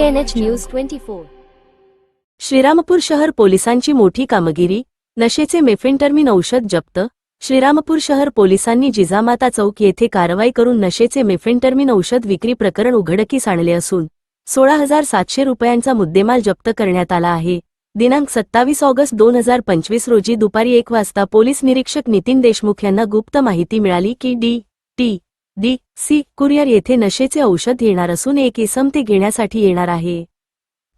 TNH news twenty four Shrirampur शहर पोलिसांची मोठी कामगिरी नशेचे मेफेंटर्मिन औषध जप्त श्रीरामपूर शहर पोलिसांनी जिजामाता चौक येथे कारवाई करून नशेचे मेफेंटर्मिन औषध विक्री प्रकरण उघडकीस आणले असून सोळा हजार सातशे रुपयांचा मुद्देमाल जप्त करण्यात आला आहे. दिनांक सत्तावीस ऑगस्ट दोन हजार पंचवीस रोजी दुपारी एक वाजता पोलीस निरीक्षक नितीन देशमुख यांना गुप्त माहिती मिळाली की D T D C courier येथे नशेचे औषध येणार असून एक इसम ते घेण्यासाठी येणार आहे.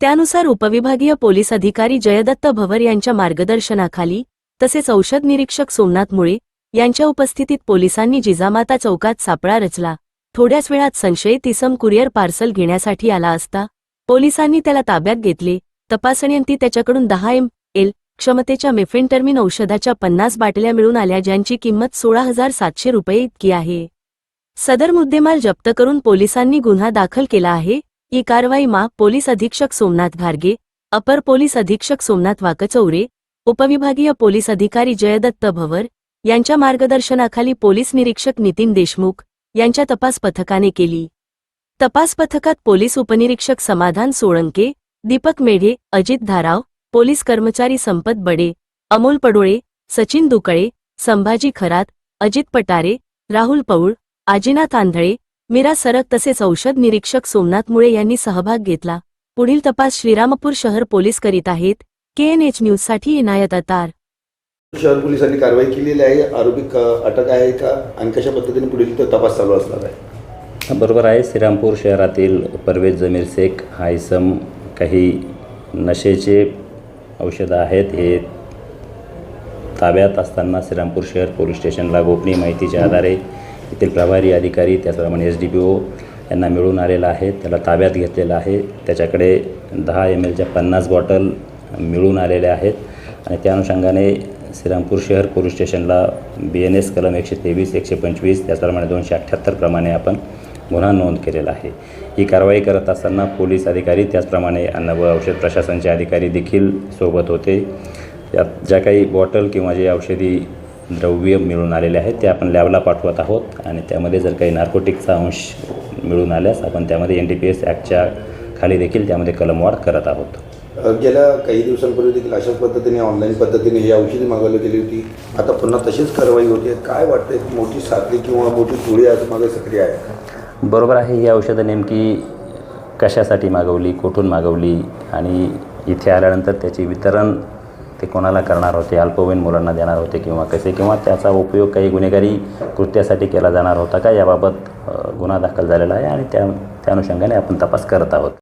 त्यानुसार उपविभागीय पोलीस अधिकारी जयदत्त भवर यांच्या मार्गदर्शनाखाली तसेच औषध निरीक्षक सोमनाथ मुळे यांच्या उपस्थितीत पोलिसांनी जिजामाता चौकात सापळा रचला. थोड्याच वेळात संशयित इसम कुरिअर पार्सल घेण्यासाठी आला असता पोलिसांनी त्याला ताब्यात घेतले. तपासणीअंती त्याच्याकडून दहा एम एल क्षमतेच्या मेफेंटर्मिन औषधाच्या पन्नास बाटल्या मिळून आल्या ज्यांची किंमत सोळा हजार सातशे रुपये इतकी आहे. सदर मुद्देमाल जप्त करून पोलिसांनी गुन्हा दाखल केला आहे. ही कारवाई मा पोलीस अधीक्षक सोमनाथ घारगे अपर पोलीस अधीक्षक सोमनाथ वाकचौरे उपविभागीय पोलीस अधिकारी जयदत्त भवर यांच्या मार्गदर्शनाखाली पोलीस निरीक्षक नितीन देशमुख यांच्या तपास पथकाने केली. तपास पथकात पोलीस उपनिरीक्षक समाधान सोळंके दीपक मेढे अजित धाराव पोलीस कर्मचारी संपत बडे अमोल पडोळे सचिन दुकळे संभाजी खरात अजित पटारे राहुल पौळ आजीनाथ आंधळे मीरा सरक तसेच औषध निरीक्षक सोमनाथ मुळे यांनी सहभाग घेतला. पुढील तपास श्रीरामपूर शहर पोलीस करीत आहेत. केएनएच न्यूजसाठी इनायत अतार. शहर पोलिसांनी कारवाई केलेली आहे. आरोपी क- अटक आहे का? आणि कशा पद्धतीने पुढील तो तपास चालू असणार आहे? बरोबर आहे. श्रीरामपूर शहरातील परवेज जमीर शेख हा इसम काही नशेचे औषधं आहेत. हे ताब्यात असताना श्रीरामपूर शहर पोलीस स्टेशनला गोपनीय माहितीच्या आधारे येथील प्रभारी अधिकारी त्याचप्रमाणे एस डी पी ओ यांना मिळून आलेला आहे. त्याला ताब्यात घेतलेला आहे. त्याच्याकडे दहा एम एलच्या पन्नास बॉटल मिळून आलेल्या आहेत. आणि त्या अनुषंगाने श्रीरामपूर शहर पोलीस स्टेशनला बी एन एस कलम एकशे तेवीस एकशे पंचवीस त्याचप्रमाणे दोनशे अठ्ठ्याहत्तर प्रमाणे आपण गुन्हा नोंद केलेला आहे. ही कारवाई करत असताना पोलीस अधिकारी त्याचप्रमाणे अन्न व औषध प्रशासनचे अधिकारी देखील सोबत होते. यात ज्या काही बॉटल किंवा जे औषधी द्रव्य मिळून आलेले आहेत ते आपण लॅबला पाठवत आहोत. आणि त्यामध्ये जर काही नार्कोटिकचा अंश मिळून आल्यास आपण त्यामध्ये एन डी पी एस ॲक्टच्या खाली देखील त्यामध्ये कलमवाढ करत आहोत. गेल्या काही दिवसांपूर्वी देखील अशाच पद्धतीने ऑनलाईन पद्धतीने ही औषधी मागवली गेली होती. आता पुन्हा तशीच कारवाई होती. काय वाटतं एक मोठी साखळी किंवा मोठी टोळी आज मागे सक्रिय आहे? बरोबर आहे ही औषधं नेमकी कशासाठी मागवली कुठून मागवली? आणि इथे आल्यानंतर त्याची वितरण ते कोणाला करणार होते अल्पवयीन मुलांना देणार होते किंवा कसे किंवा त्याचा उपयोग काही गुन्हेगारी कृत्यासाठी केला जाणार होता का? याबाबत गुन्हा दाखल झालेला आहे आणि त्या त्या अनुषंगाने आपण तपास करत आहोत.